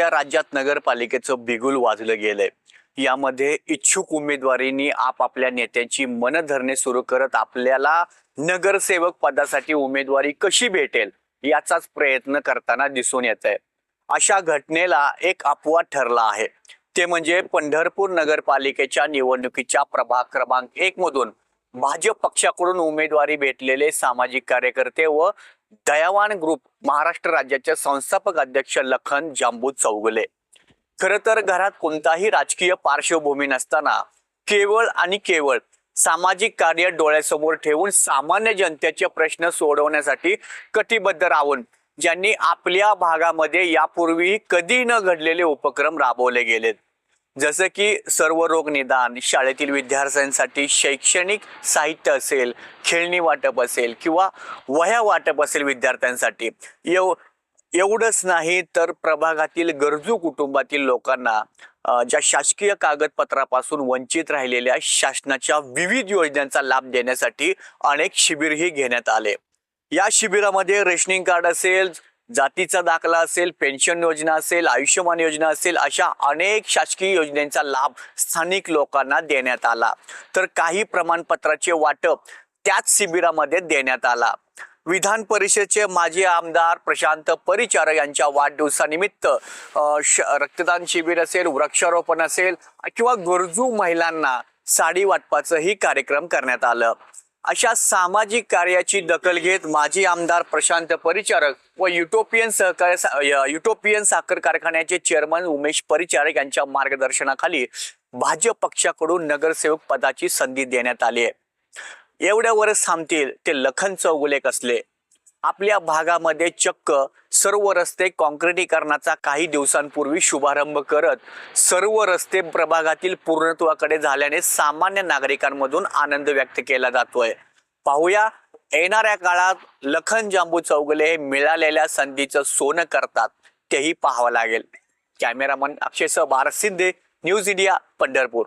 सध्या राज्यात नगरपालिकेचं बिगुल वाजलं गेलंय? यामध्ये इच्छुक उमेदवारींनी आपापल्या नेत्यांची मन धरणे सुरू करत आपल्याला नगरसेवक पदासाठी उमेदवारी कशी भेटेल याचाच प्रयत्न करताना दिसून येत आहे अशा घटनेला एक अपवाद ठरला आहे. ते म्हणजे पंढरपूर नगरपालिकेच्या निवडणुकीच्या प्रभाग क्रमांक एक मधून भाजप पक्षाकडून उमेदवारी भेटलेले सामाजिक कार्यकर्ते व दयावान ग्रुप महाराष्ट्र राज्याचे संस्थापक अध्यक्ष लखन जांबू चौगुले. खर तर घरात कोणताही राजकीय पार्श्वभूमी नसताना केवळ आणि केवळ सामाजिक कार्य डोळ्यासमोर ठेवून सामान्य जनतेचे प्रश्न सोडवण्यासाठी कटिबद्ध राहून ज्यांनी आपल्या भागामध्ये यापूर्वी कधी न घडलेले उपक्रम राबवले गेलेत. जसं की सर्व रोग निदान शाळेतील विद्यार्थ्यांसाठी शैक्षणिक साहित्य असेल खेळणी वाटप असेल किंवा वह्या वाटप असेल विद्यार्थ्यांसाठी. एव एवढंच नाही तर प्रभागातील गरजू कुटुंबातील लोकांना ज्या शासकीय कागदपत्रापासून वंचित राहिलेल्या शासनाच्या विविध योजनांचा लाभ देण्यासाठी अनेक शिबिरही घेण्यात आले. या शिबिरामध्ये रेशनिंग कार्ड असेल जातीचा दाखला असेल पेन्शन योजना असेल आयुष्यमान योजना असेल अशा अनेक शासकीय योजनांचा लाभ स्थानिक लोकांना देण्यात आला. तर काही प्रमाणपत्राचे वाटप त्याच शिबिरामध्ये देण्यात आला. विधान परिषदेचे माजी आमदार प्रशांत परिचारक यांच्या वाढदिवसानिमित्त श- रक्तदान शिबिर असेल वृक्षारोपण असेल किंवा गरजू महिलांना साडी वाटपाचंही कार्यक्रम करण्यात आलं. अशा सामाजिक कार्याची दखल घेत माजी आमदार प्रशांत परिचारक व युटोपियन सहकार युटोपियन साखर कारखान्याचे चेअरमन उमेश परिचारक यांच्या मार्गदर्शनाखाली भाजप पक्षाकडून नगरसेवक पदाची संधी देण्यात आली आहे. एवढ्यावरच थांबतील ते लखन चौगुले कसले आपल्या भागामध्ये चक्क सर्व रस्ते काँक्रिटीकरणाचा काही दिवसांपूर्वी शुभारंभ करत सर्व रस्ते प्रभागातील पूर्णत्वाकडे झाल्याने सामान्य नागरिकांमधून आनंद व्यक्त केला जातोय. पाहूया येणाऱ्या काळात लखन जांबू चौगले हे मिळालेल्या संधीचं सोनं करतात तेही पाहावं लागेल. कॅमेरामन अक्षयसह भारत शिंदे न्यूज इंडिया पंढरपूर.